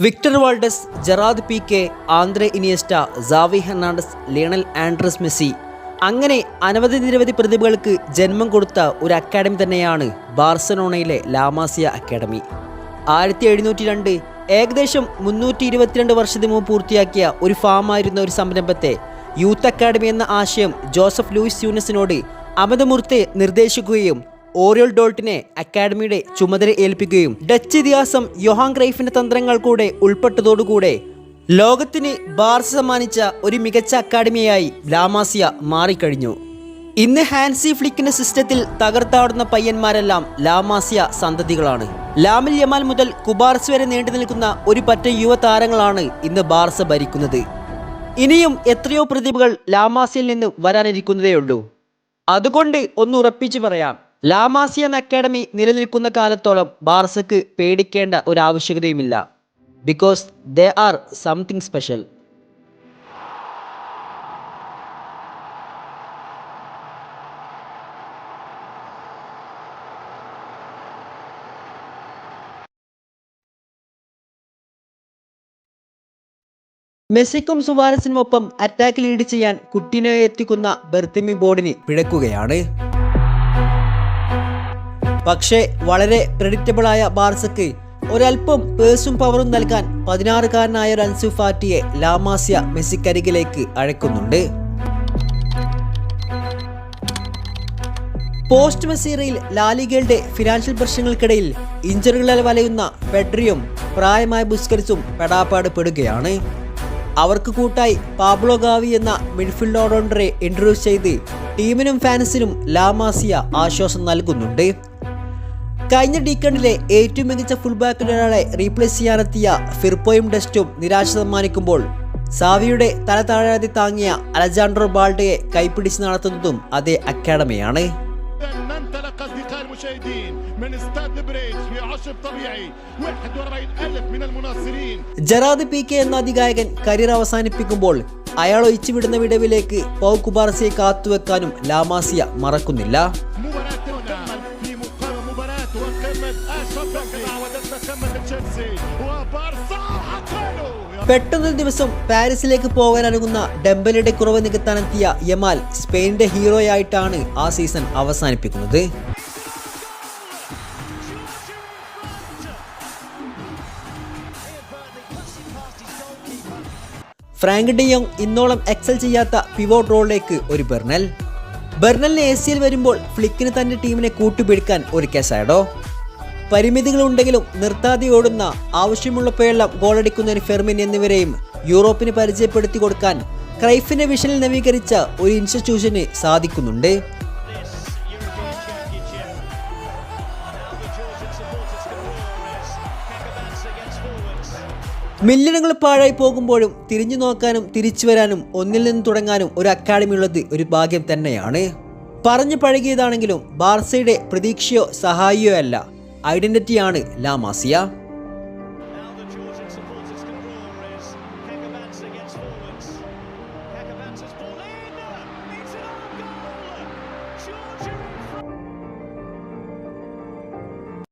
Victor Valdes Gerard Pique Andres Iniesta Xavi Hernandez Lionel Andres Messi. അങ്ങനെ അനവധി നിരവധി പ്രതിഭകൾക്ക് ജന്മം കൊടുത്ത ഒരു അക്കാഡമി തന്നെയാണ് ബാർസലോണയിലെ ലാമാസിയ അക്കാഡമി. ആയിരത്തി എഴുന്നൂറ്റി രണ്ട് ഏകദേശം മുന്നൂറ്റി ഇരുപത്തിരണ്ട് വർഷത്തിന് മുമ്പ് പൂർത്തിയാക്കിയ ഒരു ഫാമായിരുന്ന ഒരു സംരംഭത്തെ യൂത്ത് അക്കാഡമി എന്ന ആശയം ജോസഫ് ലൂയിസ് യൂനസിനോട് അമിതമൂർത്തെ നിർദ്ദേശിക്കുകയും ഓറിയൽ ഡോൾട്ടിനെ അക്കാഡമിയുടെ ചുമതല ഏൽപ്പിക്കുകയും ഡച്ച് ഇതിഹാസം യൊഹാൻ ക്രൈഫിന്റെ തന്ത്രങ്ങൾ കൂടെ ഉൾപ്പെട്ടതോടുകൂടെ ലോകത്തിന് ബാർസ സമ്മാനിച്ച ഒരു മികച്ച അക്കാഡമിയായി ലാമാസിയ മാറിക്കഴിഞ്ഞു. ഇന്ന് ഹാൻസി ഫ്ലിക്കിന്റെ സിസ്റ്റത്തിൽ തകർത്താടുന്ന പയ്യന്മാരെല്ലാം ലാമാസിയ സന്തതികളാണ്. ലാമിൽ യമാൽ മുതൽ കുബാർസ് വരെ നീണ്ടു നിൽക്കുന്ന ഒരു പറ്റ യുവതാരങ്ങളാണ് ഇന്ന് ബാർസ ഭരിക്കുന്നത്. ഇനിയും എത്രയോ പ്രതിഭകൾ ലാമാസിയിൽ നിന്ന് വരാനിരിക്കുന്നതേയുള്ളൂ. അതുകൊണ്ട് ഒന്ന് ഉറപ്പിച്ചു പറയാം. ലാമാസിയ എന്ന അക്കാഡമി നിലനിൽക്കുന്ന കാലത്തോളം ബാർസക്ക് പേടിക്കേണ്ട ഒരു ആവശ്യകതയുമില്ല. Because they are something special മെസ്സിക്കും സുവാരസിനുമൊപ്പം അറ്റാക്ക് ലീഡ് ചെയ്യാൻ കുട്ടിനെ എത്തിക്കുന്ന ബെർത്തിമി ബോർഡിന് പിഴക്കുകയാണ്. പക്ഷേ വളരെ ക്രെഡിറ്റബിളായ ബാർസക്ക് ഒരല്പം പേഴ്സും പവറും നൽകാൻ പതിനാറുകാരനായ അൻസു ഫാറ്റിയെ ലാമാസ്യ മെസ്സിക്കരികിലേക്ക് അഴക്കുന്നുണ്ട്. പോസ്റ്റ് മെസീറയിൽ ലാലിഗയുടെ ഫിനാൻഷ്യൽ പ്രശ്നങ്ങൾക്കിടയിൽ ഇഞ്ചറികളാൽ വലയുന്ന പെഡ്രിയും പ്രായമായ ബുസ്കരിച്ചും പെടാപ്പാട് പെടുകയാണ് അവർക്ക് കൂട്ടായി പാബ്ലോ ഗാവി എന്ന മിഡ്ഫീൽഡ് ഓൾറൗണ്ടറെ ഇൻട്രൊഡ്യൂസ് ചെയ്ത് ടീമിനും ഫാൻസിനും ലാമാസിയ ആശ്വാസം നൽകുന്നുണ്ട്. കഴിഞ്ഞ ഡീക്കണ്ടിലെ ഏറ്റവും മികച്ച ഫുൾ ബാക്കിലൊരാളെ റീപ്ലേസ് ചെയ്യാനെത്തിയ ഫിർപ്പോയും ഡസ്റ്റും നിരാശ സമ്മാനിക്കുമ്പോൾ സാവിയുടെ തല താഴാതെ താങ്ങിയ അലജാൻഡ്രോ ബാൾഡയെ കൈപ്പിടിച്ച് നടത്തുന്നതും അതേ അക്കാഡമിയാണ്. ജറാദ് പി കെ എന്ന അധികായകൻ കരിയർ അവസാനിപ്പിക്കുമ്പോൾ അയാൾ ഒഴിച്ചുവിടുന്ന വിടവിലേക്ക് പൗ കുബാർസിയെ കാത്തുവെക്കാനും ലാമാസിയ മറക്കുന്നില്ല. പെട്ടെന്നൊരു ദിവസം പാരീസിലേക്ക് പോകാൻ അനുകുന്ന ഡെമ്പലയുടെ കുറവ് നികത്താനെത്തിയ യമാൽ സ്പെയിനിന്റെ ഹീറോയായിട്ടാണ് ആ സീസൺ അവസാനിപ്പിക്കുന്നത്. ഫ്രാങ്ക് ഡിയോങ് ഇന്നോളം എക്സൽ ചെയ്യാത്ത പിവോട്ട് റോളിലേക്ക് ഒരു ബെർണൽ. ബെർണലിന് എ സിയിൽ വരുമ്പോൾ ഫ്ലിക്കിന് തന്റെ ടീമിനെ കൂട്ടുപിടിക്കാൻ ഒരു കെസാഡോ. പരിമിതികളുണ്ടെങ്കിലും നിർത്താതെ ഓടുന്ന ആവശ്യമുള്ളപ്പോഴെല്ലാം ഗോളടിക്കുന്ന ഒരു ഫെർമിൻ എന്നിവരെയും യൂറോപ്പിന് പരിചയപ്പെടുത്തി കൊടുക്കാൻ ക്രൈഫിന്റെ വിഷനിൽ നവീകരിച്ച ഒരു ഇൻസ്റ്റിറ്റ്യൂഷന് സാധിക്കുന്നുണ്ട്. മില്യണുകൾ പാഴായി പോകുമ്പോഴും തിരിഞ്ഞു നോക്കാനും തിരിച്ചു വരാനും ഒന്നിൽ നിന്ന് തുടങ്ങാനും ഒരു അക്കാഡമി ഉള്ളത് ഒരു ഭാഗ്യം തന്നെയാണ്. പറഞ്ഞു പഴകിയതാണെങ്കിലും ബാർസയുടെ പ്രതീക്ഷയോ സഹായിയോ അല്ല ഐഡന്റിറ്റിയാണ് ലാമാസിയ